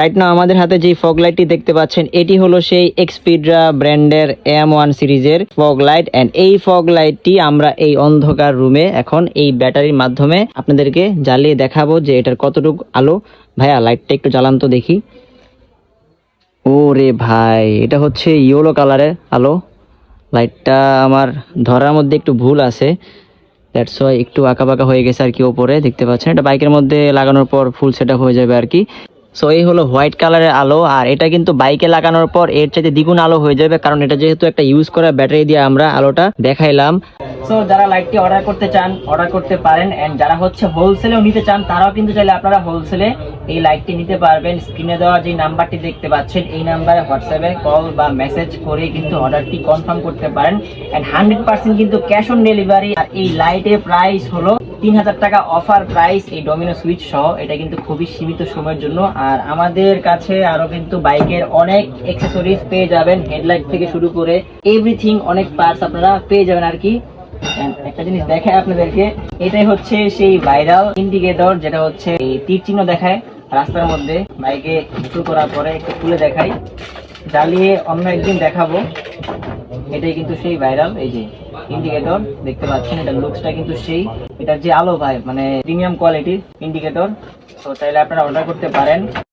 Right না আমাদের হাতে যে ফগ লাইটটি দেখতে পাচ্ছেন, এটি হলো সেই এক্সপিড্রা ব্র্যান্ডের এম ওয়ান সিরিজের ফগ লাইট অ্যান্ড এই ফগ লাইটটি আমরা এই অন্ধকার রুমে এখন এই ব্যাটারির মাধ্যমে আপনাদেরকে জ্বালিয়ে দেখাবো যে এটার কতটুকু আলো। ভাইয়া লাইটটা একটু জ্বালান তো দেখি। ও রে ভাই, এটা হচ্ছে ইয়েলো কালারের আলো। লাইটটা আমার ধরার মধ্যে একটু ভুল আছে। দ্যাটস ওয়াই একটু আঁকা বাঁকা হয়ে গেছে আর কি ওপরে, দেখতে পাচ্ছেন। এটা বাইকের মধ্যে লাগানোর পর ফুল সেট হয়ে যাবে আর কি। সো এই হলো হোয়াইট কালারের আলো, আর এটা কিন্তু বাইকে লাগানোর পর এর চাইতে দ্বিগুণ আলো হয়ে যাবে, কারণ এটা যেহেতু একটা ইউজ করা ব্যাটারি দিয়ে আমরা আলোটা দেখাইলাম। সো যারা লাইটটি অর্ডার করতে চান অর্ডার করতে পারেন এন্ড যারা হচ্ছে হোলসেলেও নিতে চান, তারাও কিন্তু চাইলে আপনারা হোলসেলে এই লাইটটি নিতে পারবেন। স্ক্রিনে দেওয়া যে নাম্বারটি দেখতে পাচ্ছেন, এই নাম্বারে হোয়াটসঅ্যাপে কল বা মেসেজ করে কিন্তু অর্ডারটি কনফার্ম করতে পারেন। এন্ড হান্ড্রেড পার্সেন্ট কিন্তু ক্যাশ অন ডেলিভারি আর এই লাইটের প্রাইস হলো তিন হাজার টাকা অফার প্রাইস এই ডমিনো সুইচ সহ, এটা কিন্তু খুবই সীমিত সময়ের জন্য। আর আমাদের কাছে আরও কিন্তু বাইকের অনেক অ্যাক্সেসরিজ পেয়ে যাবেন। হেডলাইট থেকে শুরু করে এভরিথিং অনেক পার্টস আপনারা পেয়ে যাবেন আর কি। একটা জিনিস দেখায় আপনাদেরকে, এটাই হচ্ছে সেই ভাইরাল ইন্ডিকেটর যেটা হচ্ছে এই তীর চিহ্ন দেখায় রাস্তার মধ্যে। বাইকে শুরু করার পরে একটু খুলে দেখাই। জ্বালিয়ে অন্য একদিন দেখাবো। এটাই কিন্তু সেই ভাইরাল এই যে। ইন্ডিকেটর দেখতে পাচ্ছেন, এটা লুকসটা কিন্তু সেই। এটার যে আলো ভাই মানে প্রিমিয়াম কোয়ালিটির ইন্ডিকেটর তো তাইলে আপনারা অর্ডার করতে পারেন।